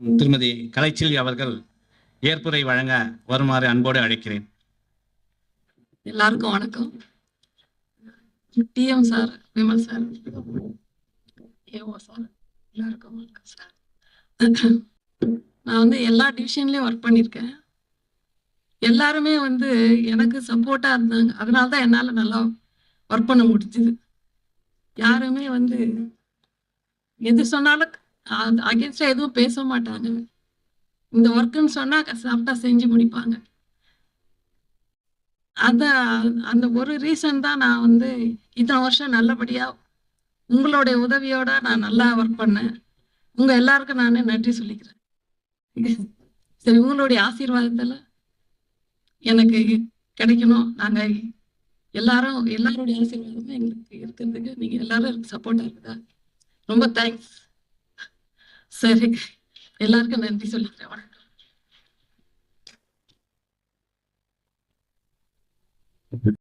திருமதி கலைச்செல்வி அவர்கள் ஏற்புரை வழங்க வருமாறு அன்போடு அழைக்கிறேன். எல்லாருக்கும் வணக்கம். DM sir Vimal sir AO sir எல்லாருக்கும் வணக்கம் சார். நான் வந்து எல்லா டிவிஷன்லயும் ஒர்க் பண்ணியிருக்கேன். எல்லாருமே வந்து எனக்கு சப்போர்ட்டா இருந்தாங்க. அதனால தான் என்னால் நல்லா ஒர்க் பண்ண முடிஞ்சுது. யாருமே வந்து எது சொன்னாலும் அகேன்ஸ்டா எதுவும் பேச மாட்டாங்க. இந்த ஒர்க்குன்னு சொன்னா சாப்பிட்டா செஞ்சு முடிப்பாங்க. அந்த அந்த ஒரு ரீசன் தான் நான் வந்து இத்தனை வருஷம் நல்லபடியா உங்களுடைய உதவியோட நான் நல்லா ஒர்க் பண்ணேன். உங்க எல்லாருக்கும் நான் நன்றி சொல்லிக்கிறேன். சரி உங்களுடைய ஆசீர்வாதத்துல எனக்கு கிடைக்கணும். நாங்க எல்லாரும் எல்லாருடைய ஆசீர்வாதமும் எங்களுக்கு இருக்கிறதுக்கு நீங்க எல்லாரும் எனக்கு சப்போர்ட்டா இருக்குதா ரொம்ப தேங்க்ஸ் சரி. எல்லாருக்கும் நன்றி சொல்லிக்கிறேன். வணக்கம். Thank you.